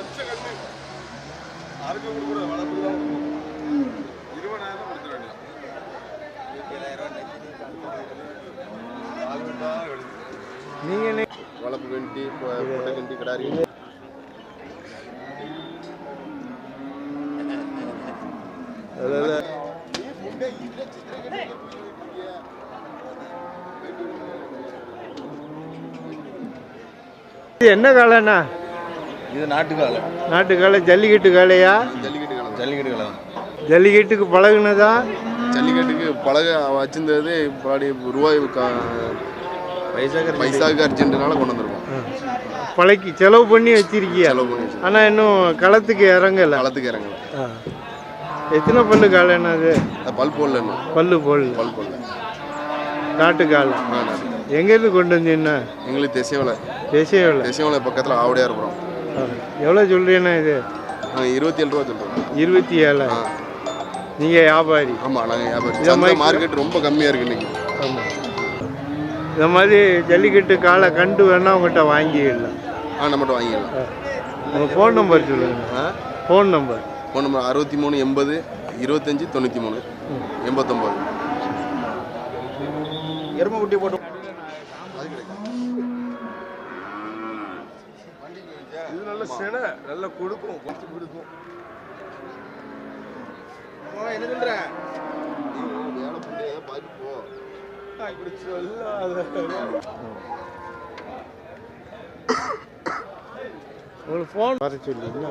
பச்சை கண்ணு அறுக்க கொடுக்குற வளர்ப்பு தான் இருபதாயிரம் கண்டி பொட்டை கண்டி கிடாரி என்ன காளைண்ணா இது நாட்டுக்கால. நாட்டு காளை ஜல்லிக்கட்டு காளையா ஜல்லிக்கட்டு காலம் ஜல்லிக்கட்டு காலம் ஜல்லிக்கட்டுக்கு பழகுனதா? ஜல்லிக்கட்டுக்கு பழக வச்சிருந்தது பாடி ரூபாய் பைசாக்கு அர்ஜென்ட்னால கொண்டு வந்திருக்கோம். பழக்கி செலவு பண்ணி வச்சிருக்கியா? செலவு பண்ணி வச்சிருக்கோம். ஆனால் இன்னும் களத்துக்கு இறங்கல. களத்துக்கு இறங்கல. ஆ. எத்தனை பல்லு காளைண்ணா அது? அது பல் போடல இன்னும். பல்லு போடல. பல் போடல. நாட்டு காளை ஆ. எங்கேருந்து கொண்டு வந்தீங்கன்னா எங்களுக்கு திசைவலை தேசியவில். திசைவலை பக்கத்தில் ஆவடியா இருக்கிறோம். எவ்வளோ சொல்றீண்ணா இது? இருபத்தி ஏழு ரூபா சொல்கிறோம் இருபத்தி ஏழா நீங்கள் வியாபாரி? ஆமாம் நாங்கள் வியாபாரி. மாதிரி- மார்க்கெட் ரொம்ப கம்மியாக இருக்கு இன்னைக்கு. ஆமாம் இந்த மாதிரி ஜல்லிக்கட்டு காளை கண்டு வேணா உங்கள்கிட்ட வாங்கிடலாம். ஆ நம்மகிட்ட வாங்கிடலாம். உங்கள் ஃபோன் நம்பர் சொல்லுங்கள் ஃபோன் நம்பர் ஃபோன் நம்பர் அறுபத்தி மூணு எண்பது இருபத்தஞ்சி தொண்ணூற்றி மூணு எண்பத்தொம்போது எருமக்குட்டி போட்டு நல்ல செனை நல்ல கொடுக்கும். கொஞ்சம் கொடுக்கும். என்ன சொல்ற? வேலை பண்ணி பார்த்து போ இப்படி சொல்லாத. உங்களுக்கு ஃபோன் வர சொல்லிங்களா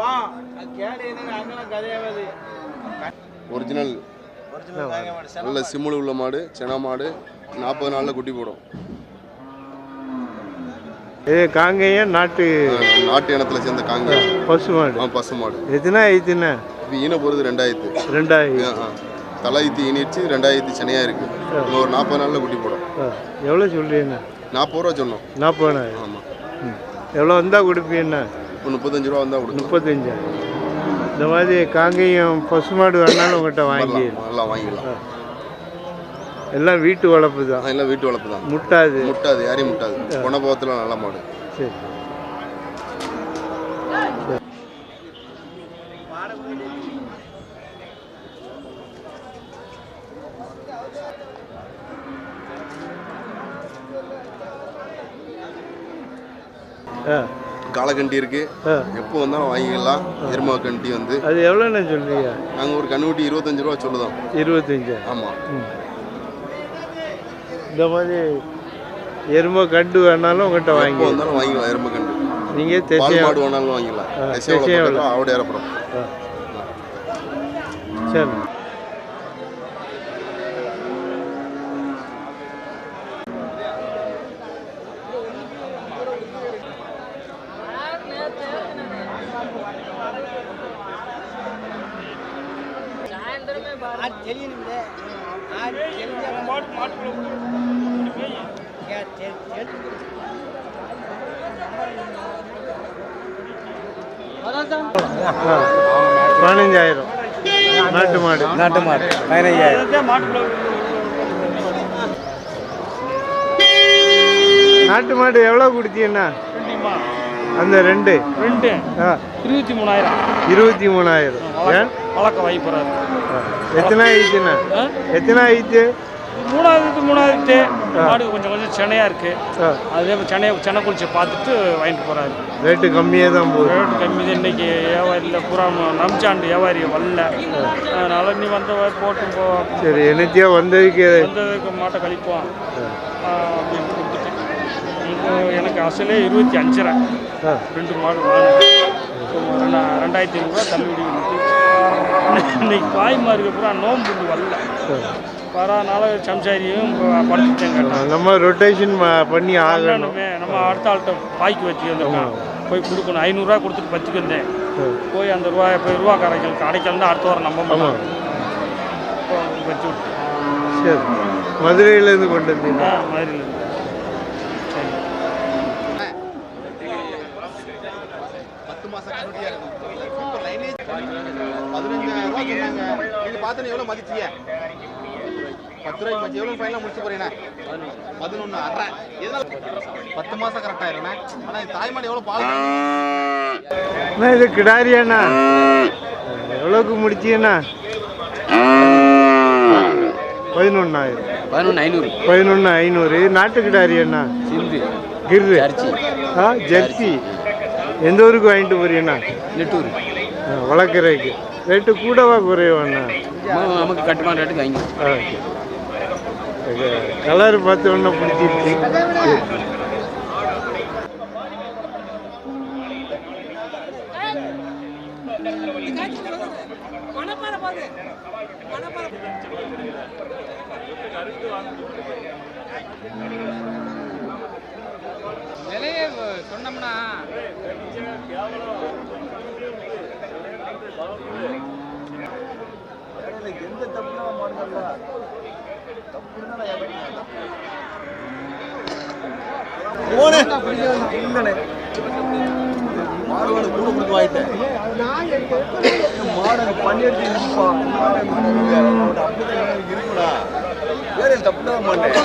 வா. அங்கெல்லாம் கதையாவது ஒரிஜினல் நல்ல சிம்முள் உள்ள மாடு சென மாடு. நாற்பது நாளில் குட்டி போடும். இது காங்கேயம் நாட்டு நாட்டு இனத்தில் சேர்ந்த காங்க பசு மாடு பசு மாடு எத்தனை ஆயிடுச்சுண்ணா இது ஈன போகிறது ரெண்டாயிரத்து. ரெண்டாயிரம். தலையீத்து ஈனிச்சு ரெண்டாயிரத்து சென்னையாக இருக்கு. இன்னும் ஒரு நாற்பது நாளில் குட்டி போடும். எவ்வளோ சொல்றீங்கண்ணா நாற்பது ரூபா சொன்னோம். நாற்பதாயிரம். ஆமாம் எவ்வளோ வந்தால் கொடுப்பீங்கண்ணா ஒரு முப்பத்தஞ்சு ரூபா வந்தால் கொடுக்கலாம். முப்பத்தஞ்சாயிரம் இந்த மாதிரி காங்கேயம் பசு மாடு வேணாலும் உங்கள்கிட்ட வாங்கி எல்லாம் வாங்கிக்கலாம். எல்லாம் வீட்டு வளர்ப்பு தான். எல்லாம் வீட்டு வளர்ப்பு தான். முட்டாது. முட்டாது யாரையும் முட்டாது. குணபோகத்தில் நல்ல மாடு. சரி. காலக்கண்டி இருக்கு. எப்போ வந்தாலும் வாங்கிக்கலாம். எருமா கண்டி வந்து. அது எவ்வளோண்ணா சொல்றீங்க? நாங்கள் ஒரு கண்ணுக்குட்டி இருபத்தஞ்சு ரூபா சொல்லுதோம். இருபத்தஞ்சா? ஆமாம் இந்த மாதிரி எருமை கண்டு வேணாலும் உங்கள்கிட்ட வாங்கி வந்தாலும் வாங்கிக்கலாம் எருமை கண்டு நீங்கள் பால் தெசியம் மாடு வேணாலும் வாங்கிக்கலாம் ஆ, திசையோட திசையோட. பக்கத்தில் ஆவடி ஏறப்படும் ஆ. சரி பதினஞ்சாயிரம். நாட்டு மாடு. நாட்டு மாடு. பதினஞ்சாயிரம். நாட்டு மாடு எவ்வளோ கொடுத்தீங்கண்ணா ரெண்டுமா அந்த ரெண்டு. ரெண்டு. ஆ. இருபத்தி மூணாயிரம். இருபத்தி மூணாயிரம். ஏன்? வழக்க வாய்ப்புறாரு ஆ. எத்தனை ஆயிடுச்சுண்ணா எத்தனை ஆயிடுச்சு? மூணாவது மூணாவது மாடு கொஞ்சம் கொஞ்சம் சென்னையா இருக்கு. ஆ. அதே சென்னை சென்னை குளிச்சு பார்த்துட்டு வாங்கிட்டு போறாரு. ரேட்டு கம்மியாக தான் போகுது. ரேட்டு கம்மி தான். இன்னைக்கு வியாபாரியில் பூரா நம்சாண்டு வியாபாரி வரல. அதனால நீ வந்த போட்டு போ சரி என்னத்தையோ வந்ததுக்கு வந்ததுக்கு மாட்டை கழிப்போம். ஆ, அப்படின்ட்டு கொடுத்துட்டேன் எனக்கு அசலே இருபத்தி அஞ்சரை. ஆ. ரெண்டு மாடு வாங்கினேன். ரெண்டாயிரத்தி ஐநூறுரூவா தள்ளுபடி. இன்னைக்கு பாய்மாருக்கு பூரா நோம்பு வரல. வரனால சம்சாரியும் படுத்துட்டேங்க நம்ம ரொட்டேஷன் பண்ணி ஆகணுமே நம்ம அடுத்த ஆள்கிட்ட பாய்க்கு வச்சு போய் கொடுக்கணும். ஐநூறுரூவா கொடுத்துட்டு பத்துக்கு இருந்தேன் போய் அந்த ரூபாய் போய் ரூபா கடைகளுக்கு அடைக்கலன்னா அடுத்த வாரம் நம்ம மாட்டோம் வச்சு விட்டு. சரி. மதுரையிலேருந்து கொண்டு வந்தீங்க மதுரையிலேருந்து. பதினஞ்சாயிரம் ரூபாய் சொன்னாங்க. இது பார்த்தோன்னு எவ்வளோ மதிச்சிங்க பத்து ரூபாய்க்கு மச்சி எவ்வளோ ஃபைனலாக முடிச்சு போறீங்க? பதினொன்று அரை. எதனால? பத்து மாதம் கரெக்டாக இருக்கண்ணே ஆனால் இந்த தாய்மாடு எவ்வளோ பால் அண்ணா இது கிடாரியாண்ணா எவ்வளோக்கு முடிச்சீண்ணா பதினொன்னாயிரம். பதினொன்று ஐநூறு. பதினொன்று ஐநூறு. நாட்டு கிடாரியாண்ணா சிந்து. கிர்ரு. ஜர்சி. ஆ ஜெர்சி. எந்த ஊருக்கு வாங்கிட்டு போறீங்கண்ணா நெட்டூர். வளர்க்குறதுக்கு ரேட்டு கூடவா குறைவாண்ணா நமக்கு கட்டுமான ரேட்டுக்கு வாங்கி கலர் பார்த்த உடனே பிடிச்சிருச்சு. விலையே சொன்னோம்னா மாடு கூட கொடுத்து வாங்கிட்டேன். மாடு பண்ணிட்டு இருக்குடா. வேற தப்பு தான் மாட்டேன்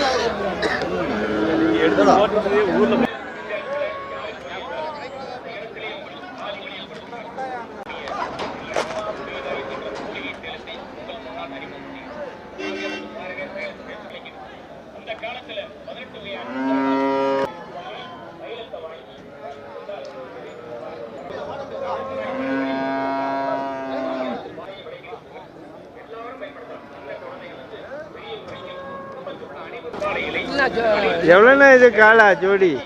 எவ்வளோண்ணா இது காலா ஜோடி?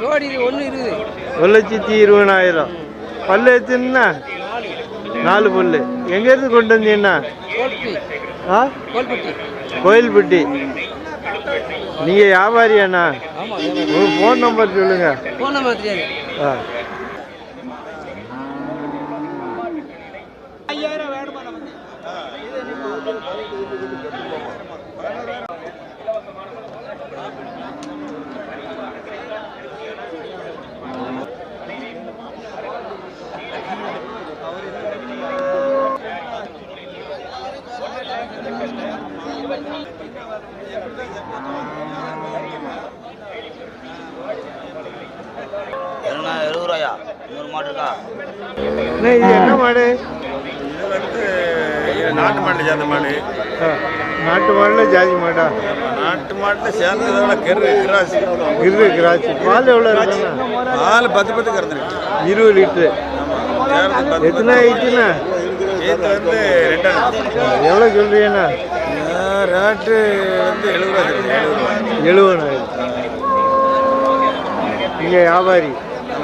ஜோடி ஒன்று இருக்குது. ஒரு லட்சத்தி இருபதாயிரம். பல்லு எத்துனா நாலு பல்லு. எங்கேருந்து கொண்டு வந்தீங்கண்ணா? ஆ? கோயில்பட்டி. நீங்கள் வியாபாரியாண்ணா? உங்கள் ஃபோன் நம்பர் சொல்லுங்க. ஃபோன் நம்பர் தெரியாது. ஆ. எழுபது இன்னொரு மாடு இருக்கா இது என்ன மாடு? நாட்டு மாட்டில் சேர்ந்த மாடு. நாட்டு மாடில் ஜாதி மாடா? நாட்டு மாட்டில் சேர்ந்ததோட கெரு கிராசி. கிரு கிராசி. பால் எவ்வளோ இருக்குண்ணா? பால் பத்து பத்து கறந்துருக்கு இருபது லிட்ரு. எத்தனை ஆயிடுச்சுண்ணா ஈத்து வந்து ரெண்டாயிரம் எவ்வளோ சொல்றீங்கண்ணா? ரேட்டு வந்து எழுபது ரூபா சொல்லுது, எழுபது ரூபா. எழுபதாயிரம் நீங்கள் வியாபாரி.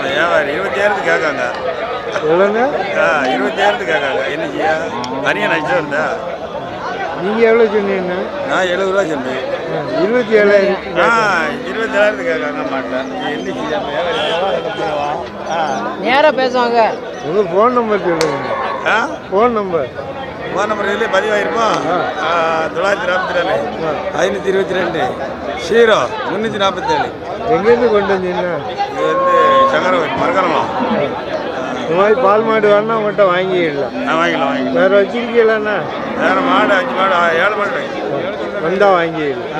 வியாபாரி இருபத்தாயிரத்துக்கு கேட்காங்க? எவ்வளோங்க? ஆ இருபத்தாயிரத்துக்கு கேட்காங்க. என்ன செய்ய அரியன் அடிச்சு இருந்தா நீங்கள் எவ்வளோ சொன்னீங்கண்ணா நான் எழுபது ரூபா சொன்னேன். இருபத்தி ஏழாயிரம். ஆ இருபத்தேழாயிரத்துக்கு கேட்காங்க மாட்டேன். என்ன செய்ய வியாபாரி ஆ. நேராக பேசுவாங்க. உங்கள் ஃபோன் நம்பர் சொல்லுங்க. ஆ? ஃபோன் நம்பர் ஃபோன் நம்பர் இதில் பதிவாயிருமா ஆ, தொள்ளாயிரத்தி நாற்பத்தி நாலு ஐநூற்றி இருபத்தி ரெண்டு. ஷீரோ முந்நூற்றி நாற்பத்தேழு எங்கேருந்து கொண்டு வந்தீங்கன்னா இது வந்து சங்கரவரி மரகரமா இந்த மாதிரி பால் மாடு வேணா உங்கள்கிட்ட வாங்கிடலாம். ஆ வாங்கிக்கலாம் வாங்கிக்கலாம் வேறு வச்சிருக்கீங்களாண்ணா? வேறு மாடு அஞ்சு மாடு ஏழு மாடு வந்தால் வாங்கிடலாம்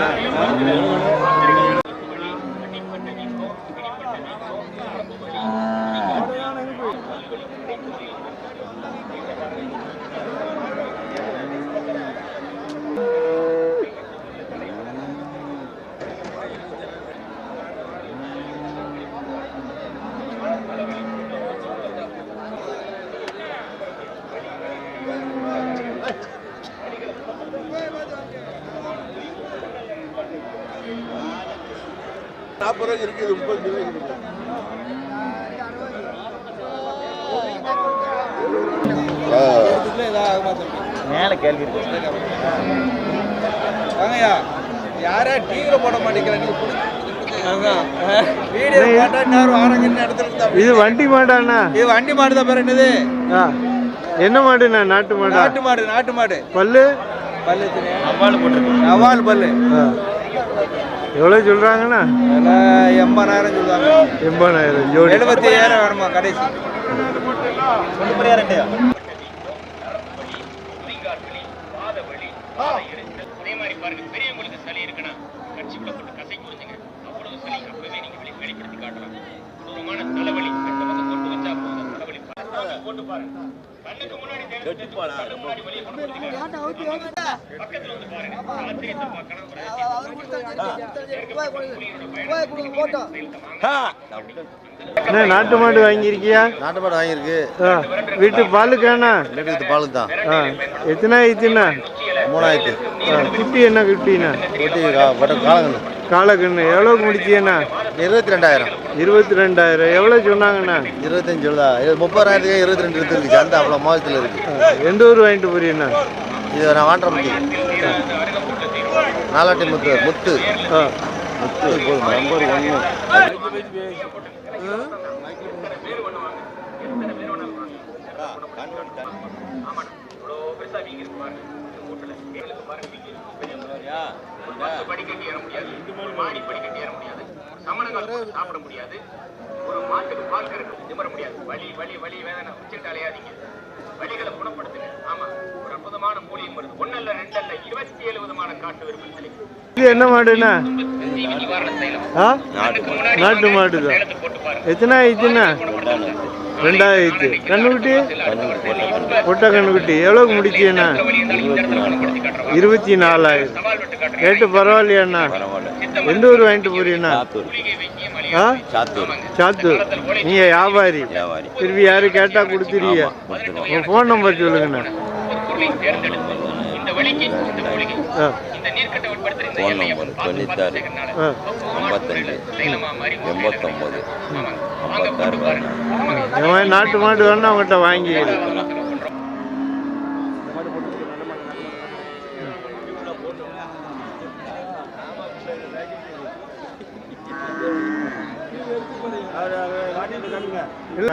மேலே கேள்வி இருக்கு. வாங்கய்யா யாரா டிவியில் போட மாட்டேங்கிறா நீ வீடியோ போட்டா நேரம் ஆரங்கிற இடத்துல இருந்தா இது வண்டி மாடாண்ணா இது வண்டி மாடு தான் பேர் என்னது? என்ன மாடுண்ணா நாட்டு மாடா? நாட்டு மாடு நாட்டு மாடு. பல்லு? பல்லு நவால் போட்டிருக்கு. நவால் பல்லு. எவ்வளோ சொல்கிறாங்கண்ணா எண்பதாயிரம் சொல்லுவாங்க எண்பதாயிரம். எழுபத்தி ஐயாயிரம் வேணுமா கடைசி? என்ன நாட்டு மாடு வாங்கியிருக்கியா? நாட்டு மாடு வாங்கியிருக்கு. ஆ வீட்டு பாலுக்காண்ணா லிட்டருக்கு பால் தான். ஆ எத்தனை ஆயிடுச்சுண்ணா மூணாயிரத்து. ஆ, குட்டி என்ன குட்டிண்ணா குட்டி கா- பட்ட காலங்கண்ணு காலக்கண்ணு எவ்வளோக்கு முடிச்சியண்ணா இருபத்தி ரெண்டாயிரம். இருபத்தி ரெண்டாயிரம். எவ்வளோ சொன்னாங்கண்ணா? இருபத்தஞ்சு இது முப்பதாயிரத்துக்கு இருபத்தி ரெண்டு இருக்கு சந்தை அவ்வளோ மோசத்தில் இருக்கு. ஆ, எந்த ஊர் வாங்கிட்டு போறீண்ணா இது நான் வாண்டற முட்டி நாலாட்டி முத்து முத்து. ஆ. முத்து போதும்? நம்பர் ஒன்று சமணங்கள் சாப்பிட முடியாது. ஒரு மாட்டுக்கு பால் கறக்க நிமிர முடியாது. வலி வலி வலி வேதனை. உச்சிட்டு அலையாதீங்க. வலிகளை குணப்படுத்துங்க. ஆமா. இது என்ன மாடுண்ணா? ஆ? நாட்டு மாடு தான் எத்தனை ஆயிடுச்சுண்ணா? ரெண்டாயிரத்து. கண்ணுக்குட்டி? பொட்டை கண்ணுக்குட்டி. எவ்வளோக்கு முடிச்சியண்ணா இருபத்தி நாலாயிரம் ரேட்டு பரவாயில்லையாண்ணா? எந்த ஊர் வாங்கிட்டு போறீண்ணா சாத்தூர். நீங்க வியாபாரி. திருப்பி யாரு கேட்டா கொடுத்துருவிய உங்க ஃபோன் நம்பர் சொல்லுங்கண்ணா. ஆ. ஃபோன் நம்பர் தொண்ணூத்தாறு ஆ. ஐம்பத்தஞ்சு எண்பத்தொம்போது ஐம்பத்தாறு பதினாறு. இந்த மாதிரி நாட்டு மாடு வேணா அவங்ககிட்ட வாங்கிக்கிறேன் இல்ல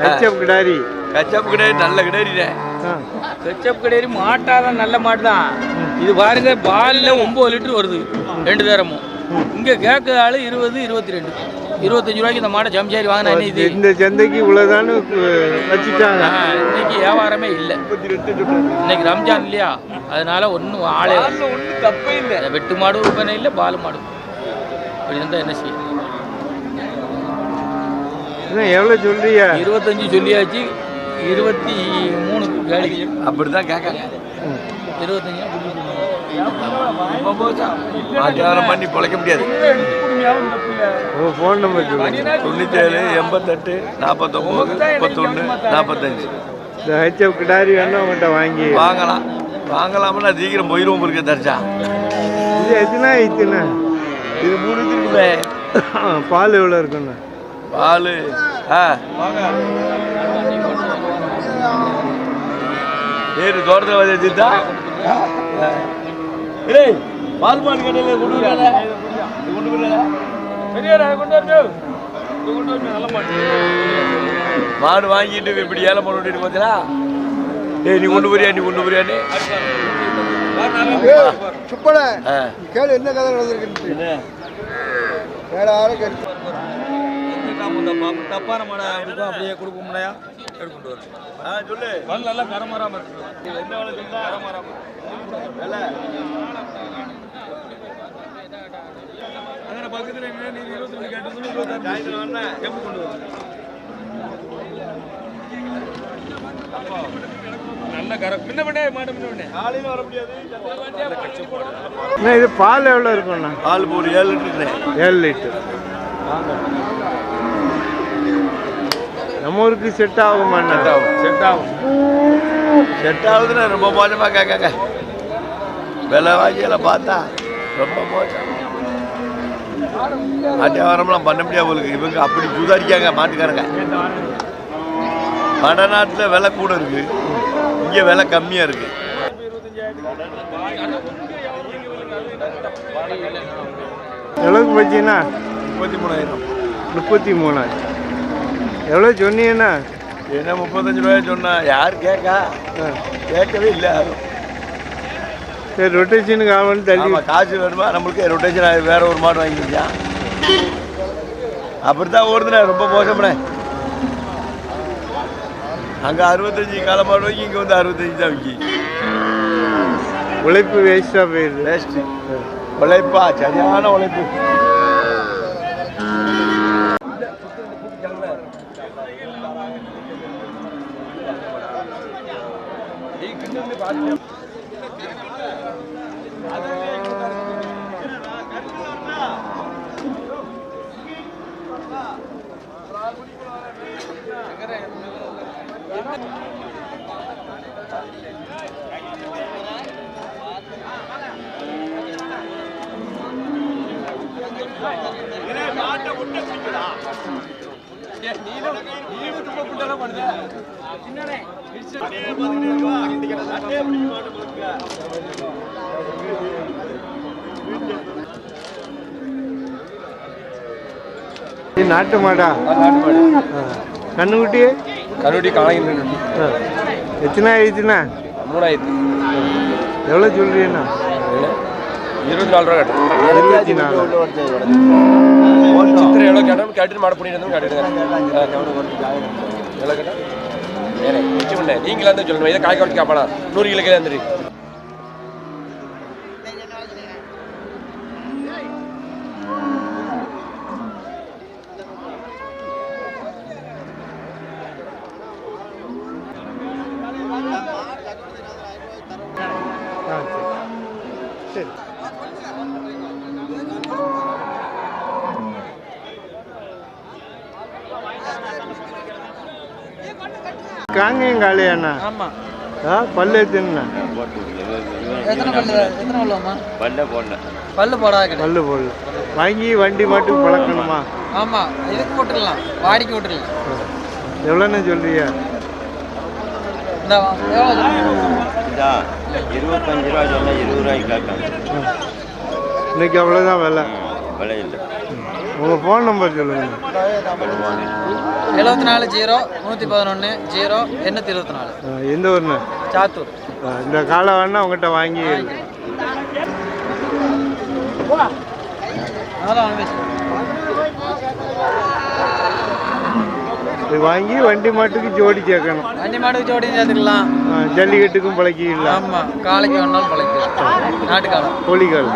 ஹெச்எப் கிடாரி. கச்சப்பு கிடையாது நல்ல கிடையாது ஆ. செச்சப் கிடையாது மாட்டாதான் நல்ல மாடு தான் இது பாருங்க பாலில் ஒம்பது லிட்டர் வருது ரெண்டு தரமும் இங்கே கேட்குற ஆள் இருபது இருபத்தி ரெண்டு. இருபத்தஞ்சு ரூபாய்க்கு இந்த மாடை ஜம்ஜாரி வாங்கினா இது? இந்த சந்தைக்கு இவ்வளவுதானு வச்சுட்டாங்க. இன்னைக்கு வியாபாரமே இல்லை. இன்னைக்கு ரம்ஜான் இல்லையா? அதனால ஒன்றும் ஆளே ஒன்றும் தப்பே இல்லை. வெட்டு மாடும் விற்பனை இல்லை பால் மாடும் இப்படி இருந்தால் என்ன செய்ய? என்ன எவ்வளவு சொல்றியா இருபத்தஞ்சு சொல்லியாச்சு. இருபத்தி மூணு காலி அப்படி தான் கேட்காங்க. இருபத்தஞ்சு. பண்ணி பிழைக்க முடியாது. உங்க ஃபோன் நம்பர் சொல்லுங்க தொண்ணூத்தேழு எண்பத்தெட்டு நாற்பத்தொம்போது முப்பத்தொன்று நாற்பத்தஞ்சு இந்த ஹெச்எப் கிடாரி வேணா உங்கள்கிட்ட வாங்கி. வாங்கலாம். வாங்கலாம்னா சீக்கிரம் போயிடுவோம் இருக்க தரிச்சா இது எத்தனை ஆயிடுச்சுண்ணா இது மூணு இருக்குமே பால் எவ்வளோ இருக்குண்ணா பால் ஆ. ஏறு தோட்டத்தில் வந்து வச்சுட்டா ஏய் பால் மாடு கடையில் கொண்டு வரல கொண்டு வரல பெரியாரா கொண்டு வரணும் இது கொண்டு வரணும் நல்ல மாடு. மாடு வாங்கிட்டு இப்படி ஏலம் பண்ண விட்டு பார்த்தீங்களா ஏய் நீ கொண்டு போறியா நீ கொண்டு போறியான்னு? சுப்பட கேளு என்ன கதை நடந்திருக்கு என்ன? வேற ஆளுக்கு எடுத்து தப்பான மாடை இருக்கும் அப்படியே கொடுக்க முடியா எடுத்துட்டு வரேன் சொல்லு. பல் நல்லா கரமராம இருக்கு. என்ன வேலை? அங்கே பக்கத்தில் என்ன நீ இருபத்தி ரெண்டு கேட்டதுன்னு இருபத்தாறு வேணா எப்போ கொண்டு நல்ல கரம் முன்ன பண்ணே மாட்ட முன்ன காலையில வர முடியாது. இது செட் ஆகும் செட் ஆகும். ரொம்ப மோசமாக கேட்காங்க. விலை வாங்கியில் பார்த்தா ரொம்ப மோசம். ஆட்டு வியாபாரம்லாம் பண்ண முடியாது உங்களுக்கு இவங்க அப்படி சுதாரிக்காங்க மாட்டுக்காரங்க. வடநாட்டில் விலை கூட இருக்கு. இங்கே விலை கம்மியாக இருக்கு. எவ்வளோக்கு போச்சுண்ணா முப்பத்தி மூணாயிரம். முப்பத்தி மூணு எவ்வளோ சொன்னீங்கண்ணா என்ன முப்பத்தஞ்சு ரூபாய் சொன்னா யார் கேட்கா கேட்கவே இல்லை யாரும். சரி ரொட்டேஷனுக்கு ஆகணும்னு தள்ளி. காசு வேணுமா? நம்மளுக்கு ரொட்டேஷன் வேற ஒரு மாடு வாங்கிக்கிச்சா அப்படித்தான் ஓடுதுண்ணே ரொம்ப மோசம்ண்ணே. அங்கே அறுபத்தஞ்சு கால மாடு வாங்கி இங்கே வந்து அறுபத்தஞ்சு தான் விற்கி உழைப்பு வேஸ்ட்டாக போயிடுது வேஸ்ட்டு உழைப்பா சரியான உழைப்பு. நாட்டு மாடா? ஆ. கண்ணுக்குட்டி கருடி காலையில். எத்தனை ஆயிடுச்சுண்ணா மூணாயிரத்தி. எவ்வளோ சொல்றீங்கண்ணா? இருபத்தி நாலு ரூபா கட்டணும் இருபத்தி நாலு. சித்திரை எவ்வளோ கேட்டோம் கேட்டுட்டு மாட பண்ணிட்டு கேட்டுட்டு எவ்வளோ கேட்டா ஏனே மிச்சம் பண்ண நீங்களா தான் சொல்லணும். இதை காய் குறைச்சி காப்பாடா நூறு கிலோ தான் காங்கேயம் காளையாண்ணா ஆமாம் ஆ பல்லு எத்தனை பல்லு போடல. பல்லு போடாத பல்லு போடல வாங்கி வண்டி மட்டும் பழக்கணுமா? ஆமாம் இதுக்கு போட்டுடலாம். வாடிக்கை விட்டுடலாம் எவ்வளோண்ணே சொல்றீங்க? இந்த எவ்வளோ சொல்றீங்க? இதா இருபத்தஞ்சு ரூபா சொன்னா இருபது ரூபாய்க்கு கேட்காங்க இன்னைக்கு அவ்வளோதான் விலை. விலை இல்லை. உங்கள் ஃபோன் நம்பர் சொல்லுங்க. சொல்லுவாங்க எழுபத்தி நாலு ஜீரோ நூற்றி பதினொன்று ஜீரோ எண்ணூற்றி இருபத்தி நாலு எந்த ஊர்ண்ணே சாத்தூர். இந்த காலை வேணா உங்கள்கிட்ட வாங்கி வாங்கி இது வாங்கி வண்டி மாட்டுக்கு ஜோடி சேர்க்கணும். வண்டி மாடுக்கு ஜோடி சேர்த்துக்கலாம். ஜல்லிக்கட்டுக்கும் பழக்கிடலாம். ஆமாம் காலைக்கு வேணாலும் பழைக்கலாம் நாட்டுக்காலம் கோழிக்கால்.